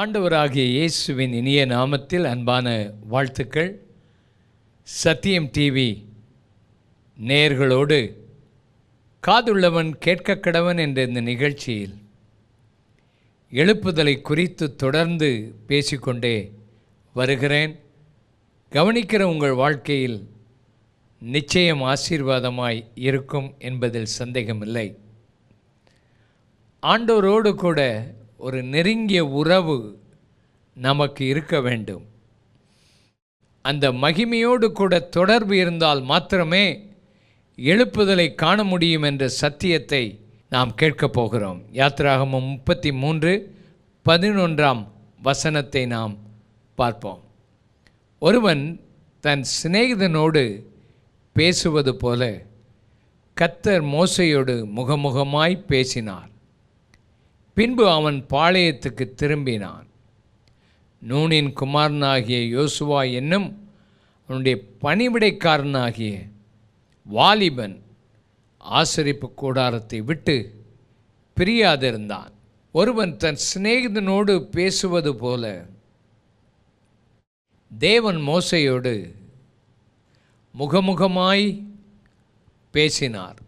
ஆண்டவராகிய இயேசுவின் இனிய நாமத்தில் அன்பான வாழ்த்துக்கள். சத்தியம் டிவி நேயர்களோடு காதுள்ளவன் கேட்க கடவன் என்ற இந்த நிகழ்ச்சியில் எழுப்புதலை குறித்து தொடர்ந்து பேசிக்கொண்டே வருகிறேன். கவனிக்கிற உங்கள் வாழ்க்கையில் நிச்சயம் ஆசீர்வாதமாய் இருக்கும் என்பதில் சந்தேகமில்லை. ஆண்டோரோடு கூட ஒரு நெருங்கிய உறவு நமக்கு இருக்க வேண்டும். அந்த மகிமையோடு கூட தொடர்பு இருந்தால் மாத்திரமே எழுப்புதலை காண முடியும் என்ற சத்தியத்தை நாம் கேட்கப் போகிறோம். யாத்திராகமம் முப்பத்தி மூன்று பதினொன்றாம் வசனத்தை நாம் பார்ப்போம். ஒருவன் தன் சிநேகிதனோடு பேசுவது போல கத்தர் மோசையோடு முகமுகமாய் பேசினார். பின்பு அவன் பாளையத்துக்கு திரும்பினான். நூனின் குமாரனாகிய யோசுவா என்னும் அவனுடைய பணிவிடைக்காரனாகிய வாலிபன் ஆசரிப்பு கூடாரத்தை விட்டு பிரியாதிருந்தான். ஒருவன் தன் சிநேகிதனோடு பேசுவது போல தேவன் மோசையோடு முகமுகமாய் பேசினார்.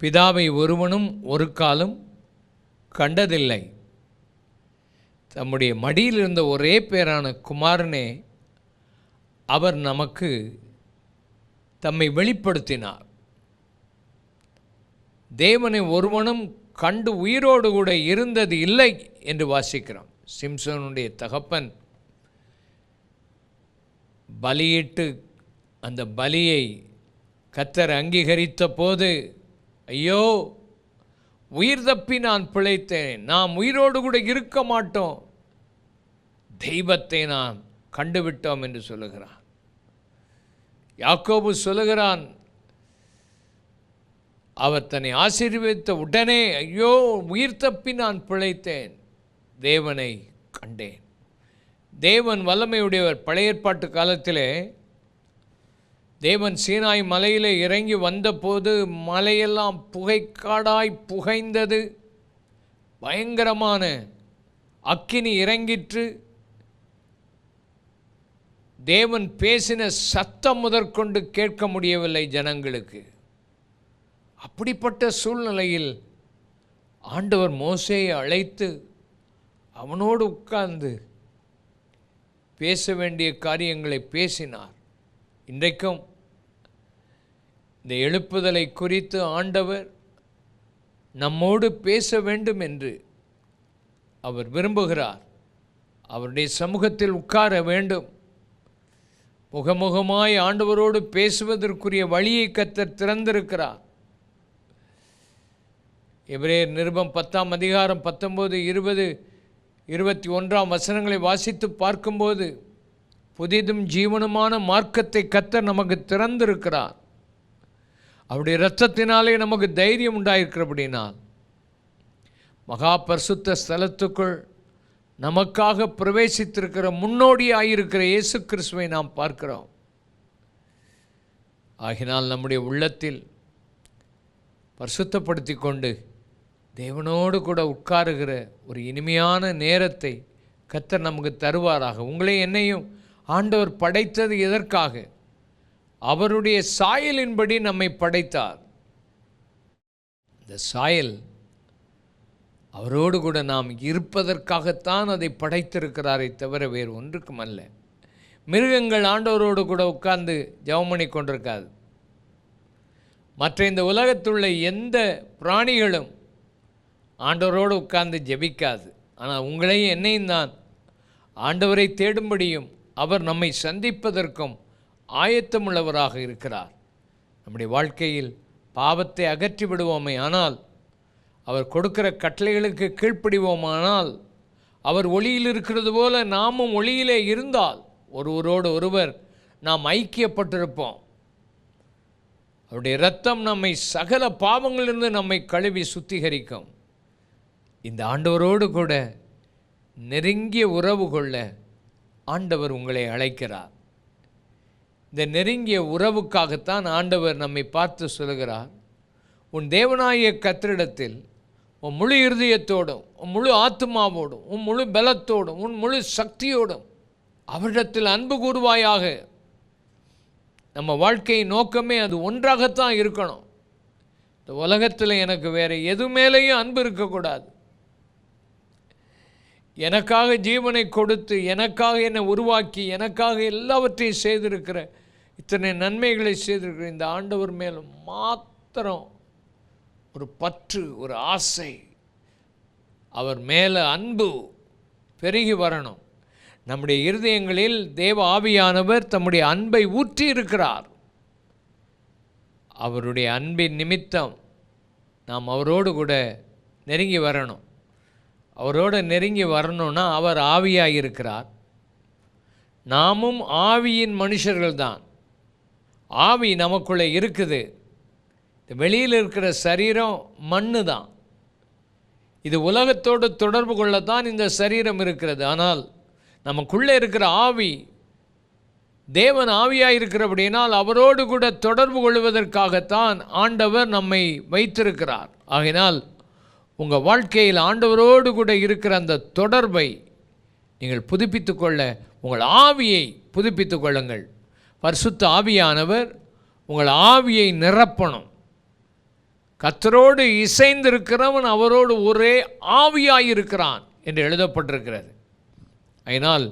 பிதாவை ஒருவனும் ஒரு காலம் கண்டதில்லை. தம்முடைய மடியில் இருந்த ஒரே பேரான குமாரனே அவர் நமக்கு தம்மை வெளிப்படுத்தினார். தேவனை ஒருவனும் கண்டு உயிரோடு கூட இருந்தது இல்லை என்று வாசிக்கிறோம். சிம்சனுடைய தகப்பன் பலியிட்டு அந்த பலியை கத்தர் அங்கீகரித்த போது ஐயோ உயிர் தப்பி நான் பிழைத்தேன். நாம் உயிரோடு கூட இருக்க மாட்டோம். தெய்வத்தை நாம் கண்டுவிட்டோம் என்று சொல்லுகிறான். யாக்கோபு சொல்லுகிறான் அவர் தன்னை ஆசீர்வதித்த உடனே ஐயோ உயிர் தப்பி நான் பிழைத்தேன். தேவனை கண்டேன். தேவன் வல்லமையுடையவர். பழைய ஏற்பாட்டு காலத்திலே தேவன் சீனாய் மலையில் இறங்கி வந்தபோது மலையெல்லாம் புகைக்காடாய் புகைந்தது. பயங்கரமான அக்கினி இறங்கிற்று. தேவன் பேசின சத்தம் முதற்கொண்டு கேட்க முடியவில்லை ஜனங்களுக்கு. அப்படிப்பட்ட சூழ்நிலையில் ஆண்டவர் மோசையை அழைத்து அவனோடு உட்கார்ந்து பேச வேண்டிய காரியங்களை பேசினார். இன்றைக்கும் இந்த எழுப்புதலை குறித்து ஆண்டவர் நம்மோடு பேச வேண்டும் என்று அவர் விரும்புகிறார். அவருடைய சமூகத்தில் உட்கார வேண்டும். முகமுகமாய் ஆண்டவரோடு பேசுவதற்குரிய வழியை கத்தர் திறந்திருக்கிறார். எபிரேயர் நிருபம் பத்தாம் அதிகாரம் பத்தொம்போது இருபது இருபத்தி ஒன்றாம் வசனங்களை வாசித்து பார்க்கும்போது புதிதும் ஜீவனுமான மார்க்கத்தை கத்தர் நமக்கு திறந்திருக்கிறார். அவருடைய இரத்தத்தினாலே நமக்கு தைரியம் உண்டாயிருக்கிறபடினால் மகா பரிசுத்த ஸ்தலத்துக்குள் நமக்காக பிரவேசித்திருக்கிற முன்னோடியாயிருக்கிற இயேசு கிறிஸ்துவை நாம் பார்க்கிறோம். ஆகினால் நம்முடைய உள்ளத்தில் பரிசுத்தப்படுத்தி கொண்டு தேவனோடு கூட உட்காருகிற ஒரு இனிமையான நேரத்தை கத்தர் நமக்கு தருவாராக. உங்களே என்னையும் ஆண்டவர் படைத்தது எதற்காக? அவருடைய சாயலின்படி நம்மை படைத்தார். இந்த சாயல் அவரோடு கூட நாம் இருப்பதற்காகத்தான் அதை படைத்திருக்கிறாரை தவிர வேறு ஒன்றுக்கும் அல்ல. மிருகங்கள் ஆண்டவரோடு கூட உட்கார்ந்து ஜெபமணி கொண்டிருக்காது. மற்ற இந்த உலகத்துள்ள எந்த பிராணிகளும் ஆண்டவரோடு உட்கார்ந்து ஜெபிக்காது. ஆனால் உங்களையும் என்னையும் தான் ஆண்டவரை தேடும்படியும் அவர் நம்மை சந்திப்பதற்கும் ஆயத்தமுள்ளவராக இருக்கிறார். நம்முடைய வாழ்க்கையில் பாவத்தை அகற்றி விடுவோமே ஆனால் அவர் கொடுக்கிற கட்டளைகளுக்கு கீழ்ப்படிவோமானால் அவர் ஒளியில் இருக்கிறது போல நாமும் ஒளியிலே இருந்தால் ஒருவரோடு ஒருவர் நாம் ஐக்கியப்பட்டிருப்போம். அவருடைய இரத்தம் நம்மை சகல பாவங்களிலிருந்து நம்மை கழுவி சுத்திகரிக்கும். இந்த ஆண்டவரோடு கூட நெருங்கிய உறவு கொள்ள ஆண்டவர் உங்களை அழைக்கிறார். இந்த நெருங்கிய உறவுக்காகத்தான் ஆண்டவர் நம்மை பார்த்து சொல்கிறார் உன் தேவனாய கத்திரிடத்தில் உன் முழு இருதயத்தோடும் உன் முழு ஆத்மாவோடும் உன் முழு பலத்தோடும் உன் முழு சக்தியோடும் அவரிடத்தில் அன்பு கூறுவாயாக. நம்ம வாழ்க்கையின் நோக்கமே அது ஒன்றாகத்தான் இருக்கணும். இந்த உலகத்தில் எனக்கு வேறு எது மேலேயும் அன்பு இருக்கக்கூடாது. எனக்காக ஜீவனை கொடுத்து எனக்காக என்னை உருவாக்கி எனக்காக எல்லாவற்றையும் செய்திருக்கிற இத்தனை நன்மைகளை செய்திருக்கிற இந்த ஆண்டவர் மேலும் மாத்திரம் ஒரு பற்று ஒரு ஆசை. அவர் மேலே அன்பு பெருகி வரணும். நம்முடைய இருதயங்களில் தேவ ஆவியானவர் தம்முடைய அன்பை ஊற்றி இருக்கிறார். அவருடைய அன்பின் நிமித்தம் நாம் அவரோடு கூட நெருங்கி வரணும். அவரோடு நெருங்கி வரணும்னா அவர் ஆவியாக இருக்கிறார். நாமும் ஆவியின் மனுஷர்கள் தான் ஆவி நமக்குள்ளே இருக்குது. வெளியில் இருக்கிற சரீரம் மண்ணு தான். இது உலகத்தோடு தொடர்பு கொள்ள தான் இந்த சரீரம் இருக்கிறது. ஆனால் நமக்குள்ளே இருக்கிற ஆவி தேவன் ஆவியாக இருக்கிறபடினால் அவரோடு கூட தொடர்பு கொள்வதற்காகத்தான் ஆண்டவர் நம்மை வைத்திருக்கிறார். ஆகையினால் உங்கள் வாழ்க்கையில் ஆண்டவரோடு கூட இருக்கிற அந்த தொடர்பை நீங்கள் புதுப்பித்து கொள்ள உங்கள் ஆவியை புதுப்பித்து கொள்ளுங்கள். பரிசுத்த ஆவியானவர் உங்கள் ஆவியை நிரப்பணும். கத்தரோடு இசைந்திருக்கிறவன் அவரோடு ஒரே ஆவியாயிருக்கிறான் என்று எழுதப்பட்டிருக்கிறது. அதனால்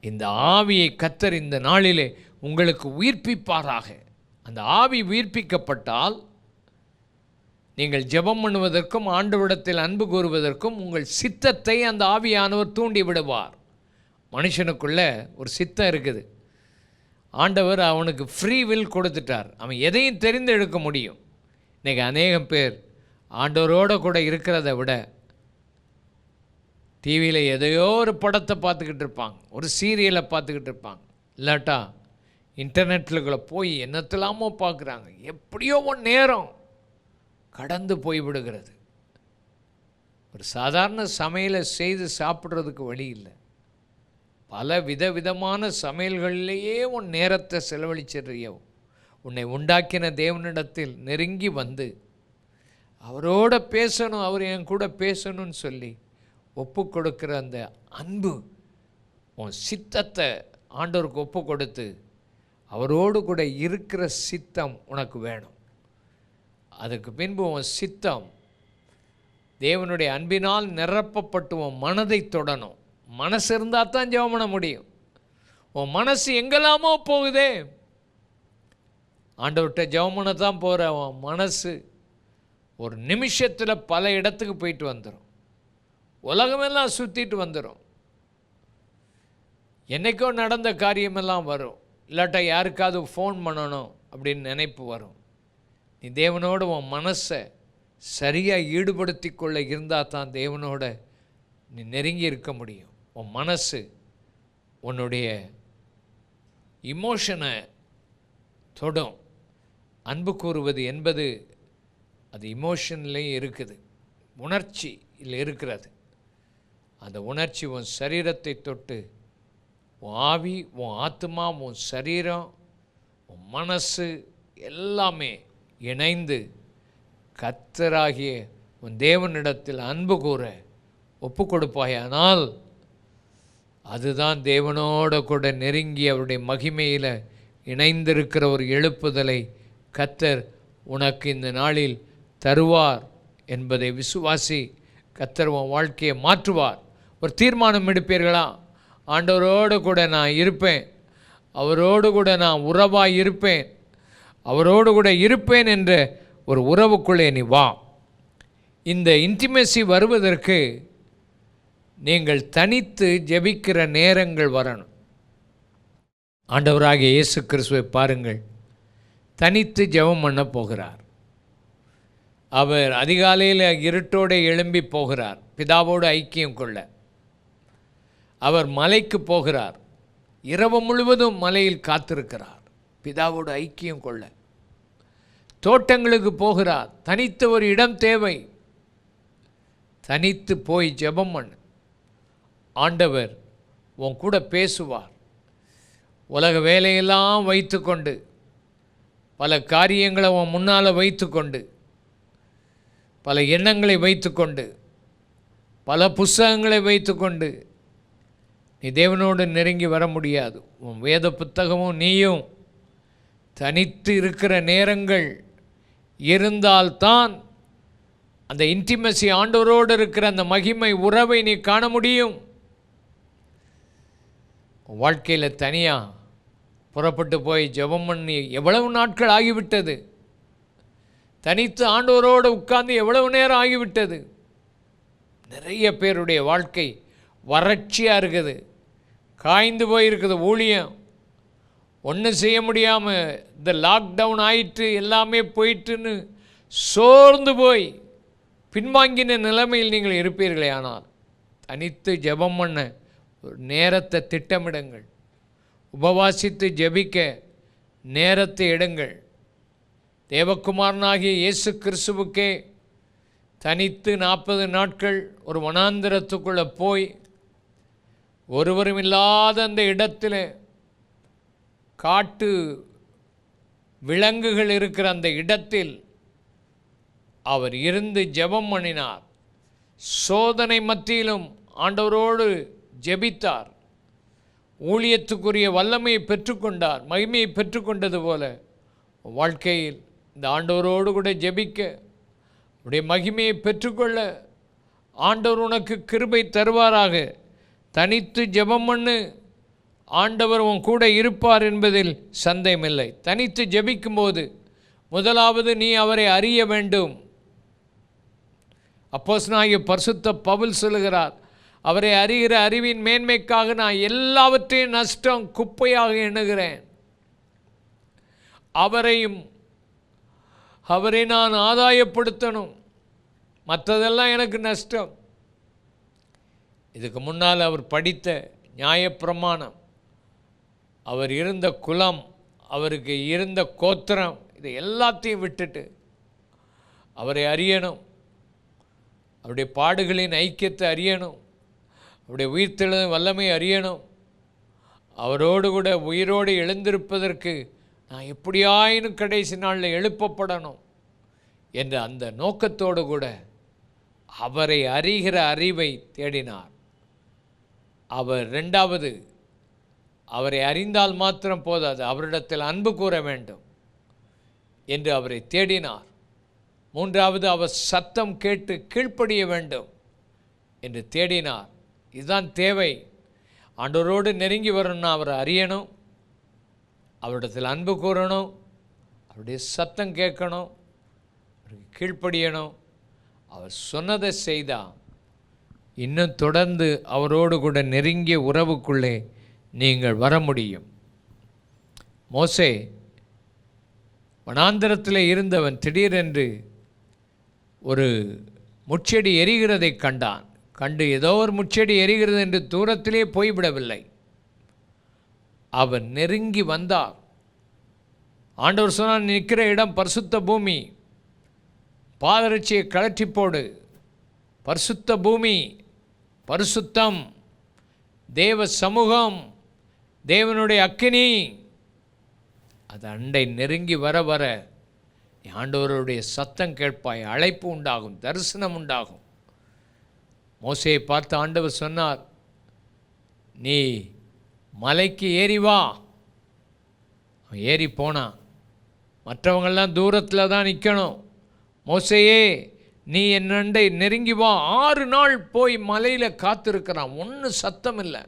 இந்த ஆவியை கத்தர் இந்த நாளிலே உங்களுக்கு உயிர்ப்பிப்பாராக. அந்த ஆவி உயிர்ப்பிக்கப்பட்டால் நீங்கள் ஜெபம் பண்ணுவதற்கும் ஆண்டவிடத்தில் அன்பு கூறுவதற்கும் உங்கள் சித்தத்தை அந்த ஆவியானவர் தூண்டி விடுவார் மனுஷனுக்குள்ள ஒரு சித்தம் இருக்குது. ஆண்டவர் அவனுக்கு ஃப்ரீ வில் கொடுத்துட்டார். அவன் எதையும் தெரிந்து எடுக்க முடியும். இன்றைக்கி அநேகம் பேர் ஆண்டவரோடு கூட இருக்கிறத விட டிவியில் எதையோ ஒரு படத்தை பார்த்துக்கிட்டு இருப்பாங்க. ஒரு சீரியலை பார்த்துக்கிட்டு இருப்பாங்க. இல்லாட்டா இன்டர்நெட்டில் போய் என்னத்தெல்லாமோ பார்க்குறாங்க. எப்படியோ ஒன் நேரம் கடந்து போய் விடுகிறது. ஒரு சாதாரண சமையலை செய்து சாப்பிட்றதுக்கு வழி இல்லை. பல விதவிதமான சமையல்களிலேயே உன் நேரத்தை செலவழிச்சிடுறியோ. உன்னை உண்டாக்கின தேவனிடத்தில் நெருங்கி வந்து அவரோட பேசணும் அவர் என் கூட பேசணும்னு சொல்லி ஒப்பு கொடுக்குற அந்த அன்பு உன் சித்தத்தை ஆண்டவருக்கு ஒப்பு கொடுத்து அவரோடு கூட இருக்கிற சித்தம் உனக்கு வேணும். அதுக்கு பின்பு உன் சித்தம் தேவனுடைய அன்பினால் நிரப்பப்பட்டு உன் மனதை தொடணும். மனசு இருந்தால் தான் ஜெபம் பண்ண முடியும். உன் மனசு எங்கெல்லாமோ போகுதே. ஆண்டவர்கிட்ட ஜெபம் பண்ண தான் போகிற உன் மனசு ஒரு நிமிஷத்தில் பல இடத்துக்கு போயிட்டு வந்துடும் உலகமெல்லாம் சுற்றிட்டு வந்துடும் என்றைக்கோ நடந்த காரியமெல்லாம் வரும். இல்லாட்டா யாருக்காவது ஃபோன் பண்ணணும் அப்படின்னு நினைப்பு வரும். நீ தேவனோட உன் மனசை சரியாக ஈடுபடுத்தி கொள்ள இருந்தால் தான் தேவனோட நீ நெருங்கி இருக்க முடியும். உன் மனசு உன்னுடைய இமோஷனை தொடும். அன்பு கூறுவது என்பது அது இமோஷன்லேயும் இருக்குது. உணர்ச்சியில் இருக்கிறது. அந்த உணர்ச்சி உன் சரீரத்தை தொட்டு உன் ஆவி உன் ஆத்மா உன் சரீரம் உன் மனசு எல்லாமே இணைந்து கத்தராகிய உன் தேவனிடத்தில் அன்பு கூற ஒப்பு கொடுப்பாயானால் அதுதான் தேவனோட கூட நெருங்கி அவருடைய மகிமையில் இணைந்திருக்கிற ஒரு எழுப்புதலை கத்தர் உனக்கு இந்த நாளில் தருவார் என்பதை விசுவாசி கத்தர் உன் வாழ்க்கையை மாற்றுவார். ஒரு தீர்மானம் எடுப்பீர்களா? ஆண்டவரோடு கூட நான் இருப்பேன். அவரோடு கூட நான் உறவாக இருப்பேன். அவரோடு கூட இருப்பேன் என்ற ஒரு உறவுக்குள்ளே நீ வா. இந்த இன்டிமேசி வருவதற்கு நீங்கள் தனித்து ஜெபிக்கிற நேரங்கள் வரணும். ஆண்டவராகிய இயேசு கிறிஸ்துவை பாருங்கள். தனித்து ஜெபம் பண்ண போகிறார். அவர் அதிகாலையில் இருட்டோடு எழும்பி போகிறார். பிதாவோடு ஐக்கியம் கொள்ள. அவர் மலைக்கு போகிறார். இரவு முழுவதும் மலையில் காத்திருக்கிறார். பிதாவோடு ஐக்கியம் கொள்ள. தோட்டங்களுக்கு போகிறார். தனித்து ஒரு இடம் தேவை. தனித்து போய் ஜெபம் பண்ணு. ஆண்டவர் உன் கூட பேசுவார். உலக வேலையெல்லாம் வைத்துக்கொண்டு பல காரியங்களை உன் முன்னால் வைத்துக்கொண்டு பல எண்ணங்களை வைத்துக்கொண்டு பல புஸ்தகங்களை வைத்துக்கொண்டு நீ தேவனோடு நெருங்கி வர முடியாது. உன் வேத புத்தகமும் நீயும் தனித்து இருக்கிற நேரங்கள் இருந்தால்தான் அந்த இன்டிமசி ஆண்டவரோடு இருக்கிற அந்த மகிமை உறவை நீ காண முடியும். வாழ்க்கையில் தனியாக புறப்பட்டு போய் ஜெபம் பண்ணி எவ்வளவு நாட்கள் ஆகிவிட்டது? தனித்து ஆண்டவரோடு உட்கார்ந்து எவ்வளவு நேரம் ஆகிவிட்டது? நிறைய பேருடைய வாழ்க்கை வறட்சியாக இருக்குது. காய்ந்து போயிருக்குது ஊழியம். ஒன்றும் செய்ய முடியாமல் இந்த லாக்டவுன் ஆயிட்டு எல்லாமே போயிட்டுன்னு சோர்ந்து போய் பின்வாங்கின நிலைமையில் நீங்கள் இருப்பீர்களே ஆனால் தனித்து ஜெபம் பண்ண ஒரு நேரத்தை திட்டமிடுங்கள். உபவாசித்து ஜெபிக்க நேரத்தை எடுங்கள். தேவகுமாரனாகிய இயேசு கிறிஸ்துவுக்கே தனித்து நாற்பது நாட்கள் ஒரு வனாந்திரத்துக்குள்ளே போய் ஒருவரும் இல்லாத அந்த இடத்துல காட்டு விலங்குகள் இருக்கிற அந்த இடத்தில் அவர் இருந்து ஜெபம் பண்ணினார். சோதனை மத்தியிலும் ஆண்டவரோடு ஜெபித்தார். ஊழியத்துக்குரிய வல்லமையை பெற்றுக்கொண்டார் மகிமையை பெற்றுக்கொண்டது போல வாழ்க்கையில் இந்த ஆண்டவரோடு கூட ஜெபிக்க உடைய மகிமையை பெற்றுக்கொள்ள ஆண்டவர் உனக்கு கிருபை தருவாராக. தனித்து ஜெபம் பண்ணு ஆண்டவர் உன் கூட இருப்பார் என்பதில் சந்தேகமில்லை. தனித்து ஜெபிக்கும்போது முதலாவது நீ அவரை அறிய வேண்டும். அப்போஸ்தலனாகிய பரிசுத்த பவுல் சொல்லுகிறார் அவரை அறிகிற அறிவின் மேன்மைக்காக நான் எல்லாவற்றையும் நஷ்டம் குப்பையாக எண்ணுகிறேன். அவரையும் அவரை நான் ஆதாயப்படுத்தணும். மற்றதெல்லாம் எனக்கு நஷ்டம். இதுக்கு முன்னால் அவர் படித்த நியாயப்பிரமாணம் அவர் இருந்த குலம் அவருக்கு இருந்த கோத்திரம் இது எல்லாத்தையும் விட்டுட்டு அவரை அறியணும். அவருடைய பாடுகளின் ஐக்கியத்தை அறியணும். அவருடைய உயிர்த்தெழுதும் வல்லமை அறியணும். அவரோடு கூட உயிரோடு எழுந்திருப்பதற்கு நான் எப்படியாயினும் கடைசி நாளில் எழுப்பப்படணும் என்ற அந்த நோக்கத்தோடு கூட அவரை அறிகிற அறிவை தேடினார். அவர் ரெண்டாவது அவரை அறிந்தால் மாத்திரம் போதாது அவரிடத்தில் அன்பு கூற வேண்டும் என்று அவரை தேடினார். மூன்றாவது அவர் சத்தம் கேட்டு கீழ்ப்படிய வேண்டும் என்று தேடினார். இதுதான் தேவை. ஆண்டவரோடு நெருங்கி வரணும்னா அவரை அறியணும். அவரிடத்தில் அன்பு கூறணும். அவருடைய சத்தம் கேட்கணும். அவருக்கு கீழ்ப்படியணும். அவர் சொன்னதை செய்தால் இன்னும் தொடர்ந்து அவரோடு கூட நெருங்கிய உறவுக்குள்ளே நீங்கள் வர முடியும். மோசே வனாந்திரத்தில் இருந்தவன் திடீரென்று ஒரு முச்செடி எரிகிறதை கண்டான். கண்டு ஏதோ ஒரு முச்செடி எரிகிறது என்று தூரத்திலே போய்விடவில்லை. அவன் நெருங்கி வந்தார் ஆண்டவர் சொன்னால் நிற்கிற இடம் பரிசுத்த பூமி. பாதரட்சியை கழற்றி போடு. பரிசுத்த பூமி பரிசுத்தம். தேவ சமூகம் தேவனுடைய அக்கினி. அது அண்டை நெருங்கி வர வர ஆண்டவருடைய சத்தம் கேட்பாய். அழைப்பு உண்டாகும் தரிசனம் உண்டாகும். மோசையை பார்த்து ஆண்டவர் சொன்னார் நீ மலைக்கு ஏறி வா. அவன் ஏறி போனான். மற்றவங்கள்லாம் தூரத்தில் தான் நிற்கணும் மோசையே நீ என்னண்டை நெருங்கி வா. ஆறு நாள் போய் மலையில் காத்திருக்கிறான். ஒன்றும் சத்தம் இல்லை.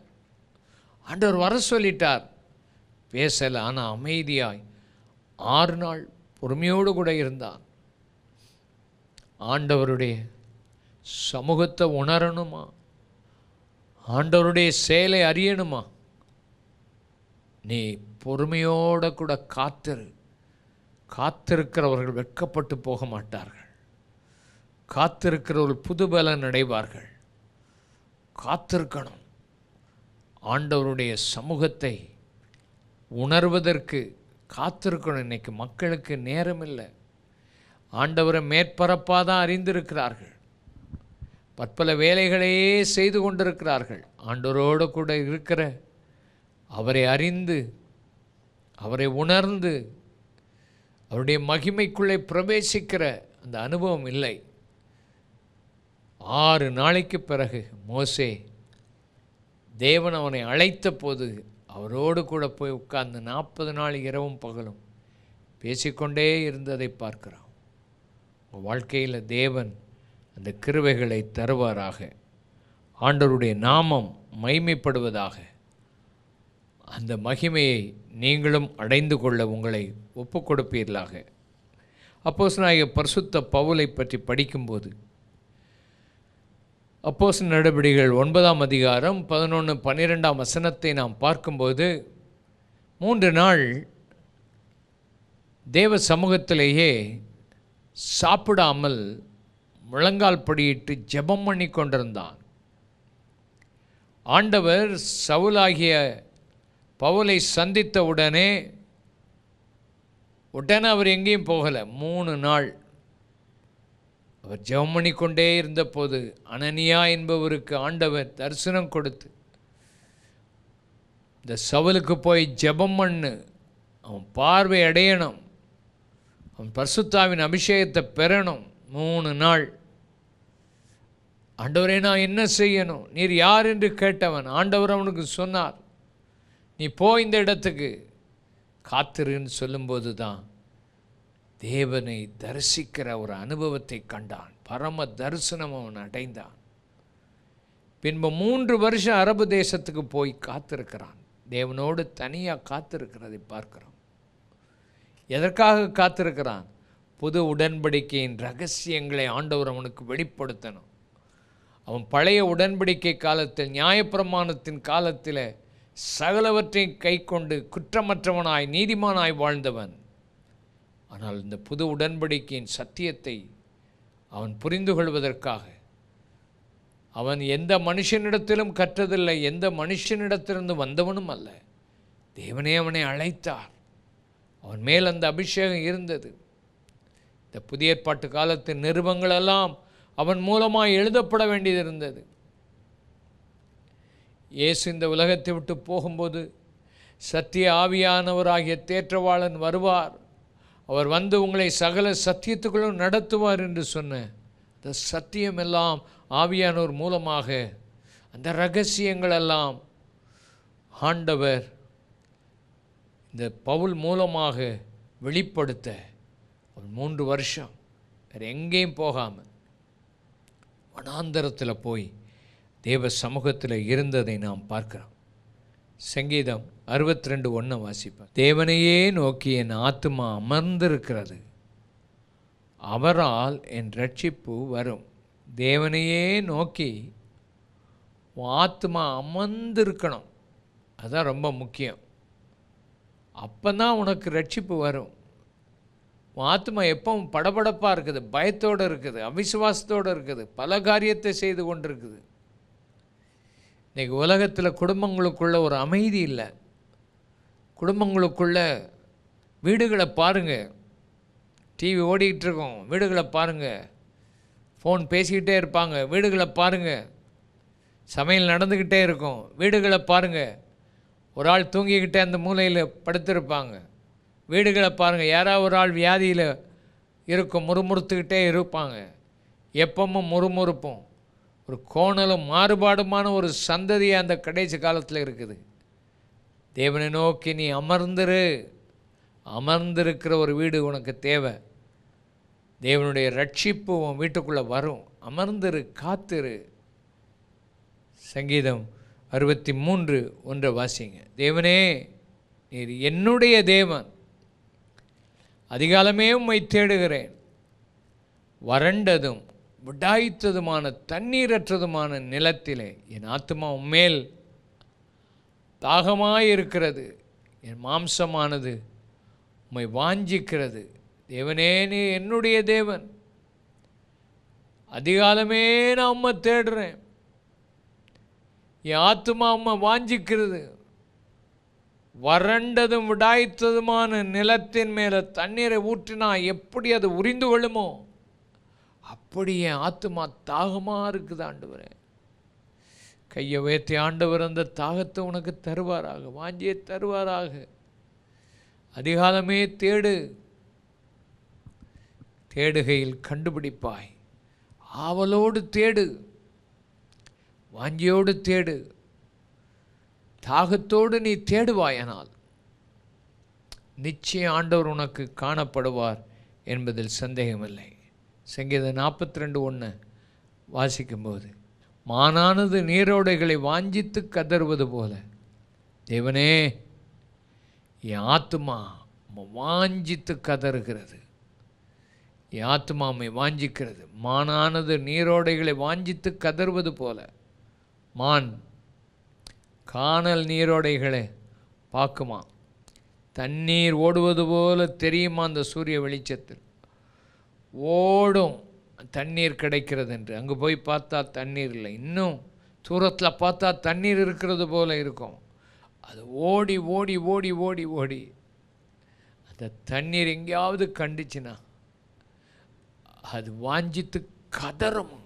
ஆண்டவர் வர சொல்லிட்டார். பேசலை ஆனால் அமைதியாய் ஆறு நாள் பொறுமையோடு கூட இருந்தான். ஆண்டவருடைய சமூகத்தை உணரணுமா? ஆண்டவருடைய செயலை அறியணுமா? நீ பொறுமையோட கூட காத்திரு. காத்திருக்கிறவர்கள் வெட்கப்பட்டு போக மாட்டார்கள். காத்திருக்கிறவர்கள் புதுபலன் அடைவார்கள். காத்திருக்கணும். ஆண்டவருடைய சமூகத்தை உணர்வதற்கு காத்திருக்கணும். இன்னைக்கு மக்களுக்கு நேரமில்லை. ஆண்டவரை மேற்பரப்பாக தான் அறிந்திருக்கிறார்கள். பற்பல வேலைகளையே செய்து கொண்டிருக்கிறார்கள். ஆண்டோரோடு கூட இருக்கிற அவரை அறிந்து அவரை உணர்ந்து அவருடைய மகிமைக்குள்ளே பிரவேசிக்கிற அந்த அனுபவம் இல்லை. ஆறு நாளைக்கு பிறகு மோசே தேவன் அவனை அழைத்த போது அவரோடு கூட போய் உட்கார்ந்து நாற்பது நாள் இரவும் பகலும் பேசிக்கொண்டே இருந்ததை பார்க்கிறோம். உங்கள் வாழ்க்கையில் தேவன் அந்த கிருவைகளை தருவாராக. ஆண்டவருடைய நாமம் மைமைப்படுவதாக அந்த மகிமையை நீங்களும் அடைந்து கொள்ள உங்களை ஒப்பு கொடுப்பீர்களாக அப்போஸ் நாயக பரிசுத்த பவுலை பற்றி படிக்கும்போது அப்போஸ் நடவடிக்கைகள் ஒன்பதாம் அதிகாரம் பதினொன்று பன்னிரெண்டாம் வசனத்தை நாம் பார்க்கும்போது மூன்று நாள் தேவ சமூகத்திலேயே சாப்பிடாமல் முழங்கால் படியிட்டு ஜெபம் பண்ணி கொண்டிருந்தான். ஆண்டவர் சவுலாகிய பவுலை சந்தித்த உடனே உடனே அவர் எங்கேயும் போகலை. மூணு நாள் அவர் ஜெபம் பண்ணி கொண்டே இருந்தபோது அனனியா என்பவருக்கு ஆண்டவர் தரிசனம் கொடுத்து இந்த சவுலுக்கு போய் ஜெபம் பண்ணு அவன் பார்வை அடையணும் அவன் பர்சுத்தாவின் அபிஷேகத்தை பெறணும். மூணு நாள் ஆண்டவரே நான் என்ன செய்யணும்? நீர் யார் என்று கேட்டவன் ஆண்டவர் அவனுக்கு சொன்னார் நீ போ இந்த இடத்துக்கு. காத்திருன்னு சொல்லும்போது தான் தேவனை தரிசிக்கிற ஒரு அனுபவத்தை கண்டான். பரம தரிசனம் அவன் அடைந்தான். பின்பு மூன்று வருஷம் அரபு தேசத்துக்கு போய் காத்திருக்கிறான். தேவனோடு தனியாக காத்திருக்கிறதை பார்க்கிறோம். எதற்காக காத்திருக்கிறான்? புது உடன்படிக்கையின் ரகசியங்களை ஆண்டவர் அவனுக்கு வெளிப்படுத்தணும். அவன் பழைய உடன்படிக்கை காலத்தில் நியாயப்பிரமாணத்தின் காலத்தில் சகலவற்றையும் கை கொண்டு குற்றமற்றவனாய் நீதிமானாய் வாழ்ந்தவன். ஆனால் இந்த புது உடன்படிக்கையின் சத்தியத்தை அவன் புரிந்து கொள்வதற்காக அவன் எந்த மனுஷனிடத்திலும் கற்றதில்லை எந்த மனுஷனிடத்திலிருந்து வந்தவனும் அல்ல. தேவனே அவனை அழைத்தார். அவன் மேல் அந்த அபிஷேகம் இருந்தது. இந்த புதிய ஏற்பாட்டு காலத்தின் நிருபங்களெல்லாம் அவன் மூலமாக எழுதப்பட வேண்டியது இருந்தது இயேசு இந்த உலகத்தை விட்டு போகும்போது சத்திய ஆவியானவராகிய தேற்றவாளன் வருவார். அவர் வந்து உங்களை சகல சத்தியத்துக்குள்ளும் நடத்துவார் என்று சொன்ன இந்த சத்தியமெல்லாம் ஆவியானோர் மூலமாக அந்த ரகசியங்களெல்லாம் ஆண்டவர் இந்த பவுல் மூலமாக வெளிப்படுத்த ஒரு மூன்று வருஷம் வேறு எங்கேயும் போகாமல் வனாந்தரத்தில் போய் தேவ சமூகத்தில் இருந்ததை நாம் பார்க்கிறோம். சங்கீதம் அறுபத்தி ரெண்டு ஒன்றை வாசிப்பேன் தேவனையே நோக்கி என் ஆத்துமா அமர்ந்திருக்கிறது. அவரால் என் ரட்சிப்பு வரும். தேவனையே நோக்கி ஆத்மா அமர்ந்திருக்கணும். அதுதான் ரொம்ப முக்கியம். அப்போ தான் உனக்கு ரட்சிப்பு வரும். உன் ஆத்மா எப்பவும் படபடப்பாக இருக்குது பயத்தோடு இருக்குது அவிசுவாசத்தோடு இருக்குது பல காரியத்தை செய்து கொண்டிருக்குது. இன்றைக்கி உலகத்தில் குடும்பங்களுக்குள்ள ஒரு அமைதி இல்லை. குடும்பங்களுக்குள்ள வீடுகளை பாருங்கள் டிவி ஓடிக்கிட்டு இருக்கோம் வீடுகளை பாருங்கள் ஃபோன் பேசிக்கிட்டே இருப்பாங்க வீடுகளை பாருங்கள் சமையல் நடந்துக்கிட்டே இருக்கும் வீடுகளை பாருங்கள் ஒரு ஆள் தூங்கிக்கிட்டே அந்த மூலையில் படுத்திருப்பாங்க. வீடுகளை பாருங்கள் யாராவது ஒரு ஆள் வியாதியில் இருக்கும் முறுமுறுத்துக்கிட்டே இருப்பாங்க. எப்பவும் முறுமுறுப்பும். ஒரு கோணலும் மாறுபாடுமான ஒரு சந்ததி அந்த கடைசி காலத்தில் இருக்குது. தேவனை நோக்கி நீ அமர்ந்திரு. அமர்ந்திருக்கிற ஒரு வீடு உனக்கு தேவை. தேவனுடைய ரட்சிப்பு உன் வீட்டுக்குள்ளே வரும். அமர்ந்திரு காத்திரு. சங்கீதம் அறுபத்தி மூன்று ஒன்றை வாசிங்க. தேவனே நீர் என்னுடைய தேவன். அதிகாலமே உம்மை தேடுகிறேன். வறண்டதும் விடாய்த்ததுமான தண்ணீரற்றதுமான நிலத்திலே என் ஆத்மா உம்மேல் தாகமாயிருக்கிறது. என் மாம்சமானது உம்மை வாஞ்சிக்கிறது. தேவனே நீ என்னுடைய தேவன். அதிகாலமே நான் உம்மை தேடுறேன். என் ஆத்மா உம்மை வாஞ்சிக்கிறது. வறண்டதும் விடாய்த்ததுமான நிலத்தின் மேலே தண்ணீரை ஊற்றினா எப்படி அது உறிந்து கொள்ளுமோ? அப்படி என் ஆத்மா தாகமாக இருக்குது ஆண்டவரே. கையை உயர்த்தி ஆண்டவர் அந்த தாகத்தை உனக்கு தருவாராக வாஞ்சியை தருவாராக. அதிகாலமே தேடு. தேடுகையில் கண்டுபிடிப்பாய். ஆவலோடு தேடு. வாஞ்சியோடு தேடு. தாகத்தோடு நீ தேடுவாயனால் நிச்சயம் ஆண்டவர் உனக்கு காணப்படுவார் என்பதில் சந்தேகமில்லை. சங்கீதம் நாற்பத்தி ரெண்டு ஒன்று வாசிக்கும்போது மானானது நீரோடைகளை வாஞ்சித்து கதறுவது போல தேவனே என் ஆத்துமா வாஞ்சித்து கதறுகிறது. என் ஆத்துமாமை வாஞ்சிக்கிறது. மானானது நீரோடைகளை வாஞ்சித்து கதறுவது போல மான் காணல் நீரோடைகளை பார்க்குமா? தண்ணீர் ஓடுவது போல தெரியுமா அந்த சூரிய வெளிச்சத்தில்? ஓடும் தண்ணீர் கிடைக்கிறது என்று. அங்கே போய் பார்த்தா தண்ணீர் இல்லை. இன்னும் தூரத்தில் பார்த்தா தண்ணீர் இருக்கிறது போல இருக்கும். அது ஓடி ஓடி ஓடி ஓடி ஓடி. அந்த தண்ணீர் எங்கேயாவது கண்டுச்சுன்னா அது வாஞ்சித்து கதறும்.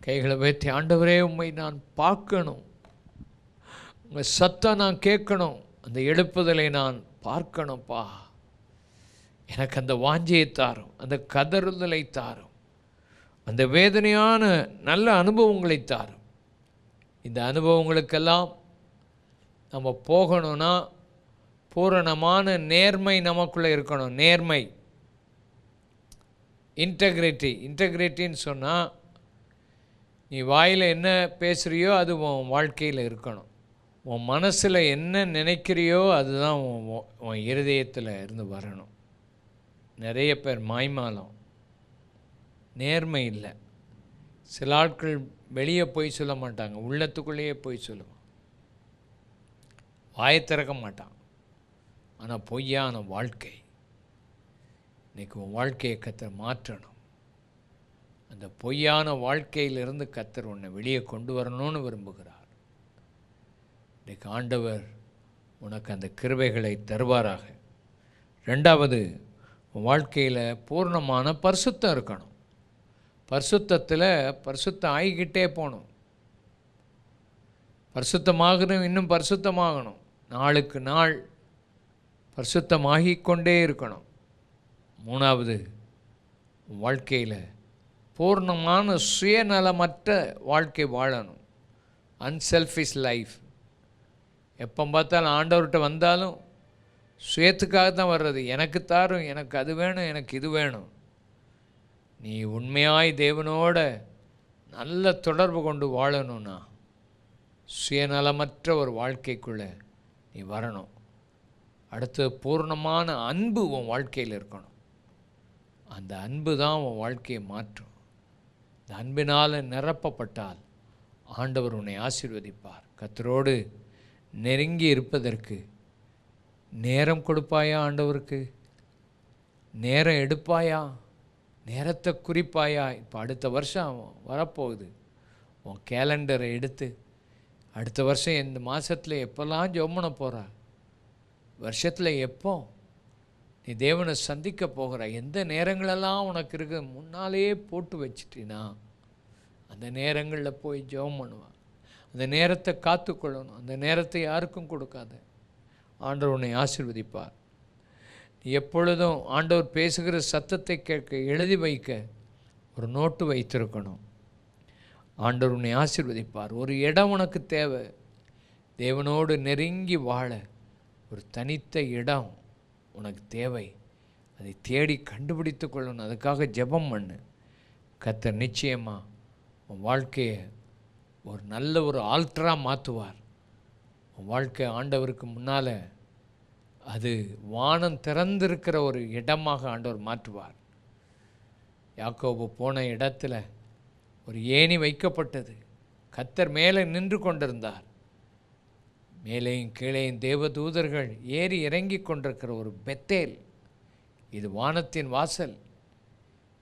கைகளை வைத்து ஆண்டவரே உண்மை நான் பார்க்கணும். உங்கள் சத்தம் நான் கேட்கணும். அந்த எழுப்புதலை நான் பார்க்கணும்ப்பா. எனக்கு அந்த வாஞ்சியை தாரும் அந்த கதறுதலை தாரும் அந்த வேதனையான நல்ல அனுபவங்களை தாரும். இந்த அனுபவங்களுக்கெல்லாம் நம்ம போகணும்னா பூரணமான நேர்மை நமக்குள்ளே இருக்கணும். நேர்மை. இன்டெகிரிட்டி இன்டெகிரிட்டின்னு சொன்னால் நீ வாயில் என்ன பேசுகிறியோ அது உன் வாழ்க்கையில் இருக்கணும். உன் மனசில் என்ன நினைக்கிறியோ அதுதான் உன் உன் இருதயத்தில் இருந்து வரணும். நிறைய பேர் மாய்மாலம். நேர்மை இல்லை. சில ஆட்கள் வெளியே போய் சொல்ல மாட்டாங்க. உள்ளத்துக்குள்ளேயே போய் சொல்லுவான். வாயை திறக்க மாட்டான். ஆனால் பொய்யான வாழ்க்கை. இன்றைக்கி உன் வாழ்க்கையை கத்தர் மாற்றணும். அந்த பொய்யான வாழ்க்கையிலிருந்து கத்தர் உன்னை வெளியே கொண்டு வரணும்னு விரும்புகிறார். இன்றைக்கு ஆண்டவர் உனக்கு அந்த கிருபைகளை தருவாராக. ரெண்டாவது உன் வாழ்க்கையில் பூர்ணமான பரிசுத்தம் இருக்கணும். பரிசுத்தத்தில் பரிசுத்தம் ஆகிக்கிட்டே போகணும். பரிசுத்தமாகணும் இன்னும் பரிசுத்தமாகணும். நாளுக்கு நாள் பரிசுத்தமாகி கொண்டே இருக்கணும். மூணாவது வாழ்க்கையில் பூர்ணமான சுயநலமற்ற வாழ்க்கை வாழணும். அன்செல்ஃபிஷ் லைஃப் எப்போ பார்த்தாலும் ஆண்டவர்கிட்ட வந்தாலும் சுயத்துக்காக தான் வர்றது. எனக்கு தாரும் எனக்கு அது வேணும் எனக்கு இது வேணும். நீ உண்மையாய் தேவனோட நல்ல தொடர்பு கொண்டு வாழணும்னா சுயநலமற்ற ஒரு வாழ்க்கைக்குள்ளே நீ வரணும். அடுத்து பூர்ணமான அன்பு உன் வாழ்க்கையில் இருக்கணும். அந்த அன்பு தான் உன் வாழ்க்கையை மாற்றும். இந்த அன்பினால் நிரப்பப்பட்டால் ஆண்டவர் உன்னை ஆசீர்வதிப்பார். கத்தரோடு நெருங்கி இருப்பதற்கு. நேரம் கொடுப்பாயா ஆண்டவருக்கு? நேரம் எடுப்பாயா? நேரத்தை குறிப்பாயா? இப்போ அடுத்த வருஷம் வரப்போகுது. உன் கேலண்டரை எடுத்து அடுத்த வருஷம் இந்த மாதத்தில் எப்போல்லாம் ஜோமன போகிறா வருஷத்தில் எப்போ? நீ தேவனை சந்திக்க போகிற? எந்த நேரங்களெல்லாம் உனக்கு இருக்கு? முன்னாலேயே போட்டு வச்சிட்டினா அந்த நேரங்களில் போய் ஜெபம் பண்ணுவா. அந்த நேரத்தை காத்துக்கொள்ளணும். அந்த நேரத்தை யாருக்கும் கொடுக்காத. ஆண்டவர் உன்னை ஆசிர்வதிப்பார். எப்பொழுதும் ஆண்டவர் பேசுகிற சத்தத்தை கேட்க எழுதி வைக்க ஒரு நோட்டு வைத்திருக்கணும். ஆண்டவர் உன்னை ஆசிர்வதிப்பார். ஒரு இடம் உனக்கு தேவை. தேவனோடு நெருங்கி வாழ ஒரு தனித்த இடம் உனக்கு தேவை. அதை தேடி கண்டுபிடித்து கொள்ளணும். அதுக்காக ஜெபம் பண்ணு. கத்தர் நிச்சயமாக உன் வாழ்க்கையை ஒரு நல்ல ஒரு ஆல்ட்ராக மாற்றுவார் உன் வாழ்க்கை ஆண்டவருக்கு முன்னால் அது வானம் திறந்திருக்கிற ஒரு இடமாக ஆண்டவர் மாற்றுவார். யாக்கோபு போன இடத்துல ஒரு ஏணி வைக்கப்பட்டது. கத்தர் மேலே நின்று கொண்டிருந்தார். மேலேயும் கீழேயும் தேவதூதர்கள் ஏறி இறங்கி கொண்டிருக்கிற ஒரு பெத்தேல். இது வானத்தின் வாசல்.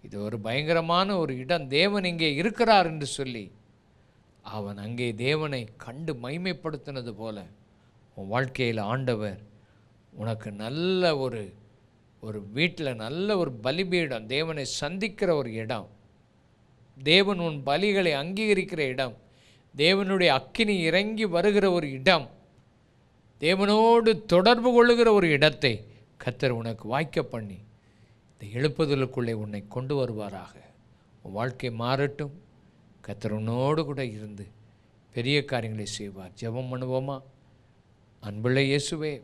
இது ஒரு பயங்கரமான ஒரு இடம். தேவன் இங்கே இருக்கிறார் என்று சொல்லி அவன் அங்கே தேவனை கண்டு மைமைப்படுத்தினது போல உன் வாழ்க்கையில் ஆண்டவர் உனக்கு நல்ல ஒரு ஒரு வீட்டில் நல்ல ஒரு பலிபீடம் தேவனை சந்திக்கிற ஒரு இடம். தேவன் உன் பலிகளை அங்கீகரிக்கிற இடம். தேவனுடைய அக்கினி இறங்கி வருகிற ஒரு இடம். தேவனோடு தொடர்பு கொள்ளுகிற ஒரு இடத்தை கத்தர் உனக்கு வாய்க்க பண்ணி இந்த எழுப்புதலுக்குள்ளே உன்னை கொண்டு வருவாராக. உன் வாழ்க்கை மாறட்டும். கத்தர் கூட இருந்து பெரிய காரியங்களை செய்வார். ஜெபம் பண்ணுவோமா? அன்புள்ள இயேசுவே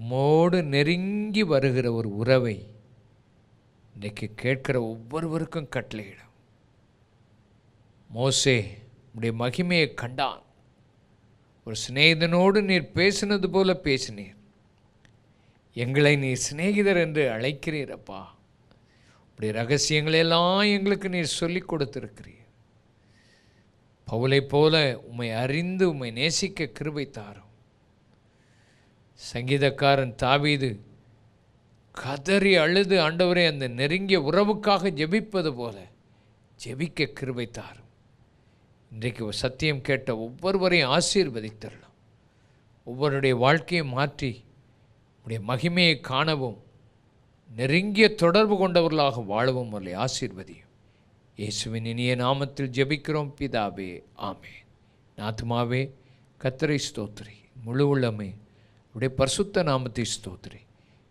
உம்மோடு நெருங்கி வருகிற ஒரு உறவை இன்றைக்கு கேட்கிற ஒவ்வொருவருக்கும் கட்டளையிடும் மோசே உடைய மகிமையை கண்டான். ஒரு சிநேகிதனோடு நீர் பேசினது போல பேசினீர். எங்களை நீர் சிநேகிதர் என்று அழைக்கிறீரப்பா உடைய ரகசியங்களெல்லாம் எங்களுக்கு நீர் சொல்லிக் கொடுத்துருக்கிறீர். பவுலை போல உம்மை அறிந்து உம்மை நேசிக்க கிருபை தாரும். சங்கீதக்காரன் தாவீது கதறி அழுது ஆண்டவரே அந்த நெருங்கிய உறவுக்காக ஜெபிப்பது போல ஜெபிக்க கிருபை தாரும். இன்றைக்கு ஒரு சத்தியம் கேட்ட ஒவ்வொருவரையும் ஆசீர்வதித்தரலாம். ஒவ்வொருடைய வாழ்க்கையை மாற்றி உடைய மகிமையை காணவும் நெருங்கிய தொடர்பு கொண்டவர்களாக வாழவும் அவர்களை ஆசீர்வதியும். இயேசுவின் இனிய நாமத்தில் ஜெபிக்கிறோம் பிதாவே ஆமே நாத்துமாவே கத்தரை ஸ்தோத்ரி முழு உள்ளமே உடைய பரிசுத்த நாமத்தை ஸ்தோத்ரி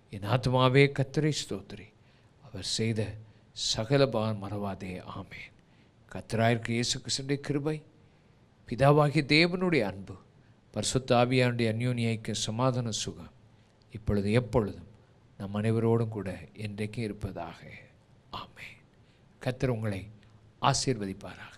என் ஆத்மாவே கத்திரை ஸ்தோத்ரி அவர் செய்த சகல பான் மறவாதே ஆமேன். கத்தராயிற்கு இயேசு கிருஷ்ணனுடைய கிருபை பிதாவாகிய தேவனுடைய அன்பு பரிசுத்த ஆவியானுடைய அந்யோன்யாய்க்கு சமாதான சுகம் இப்பொழுது எப்பொழுதும் நம் அனைவரோடும் கூட என்றைக்கும் இருப்பதாக. ஆமே கத்தர் உங்களை ஆசீர்வதிப்பாராக.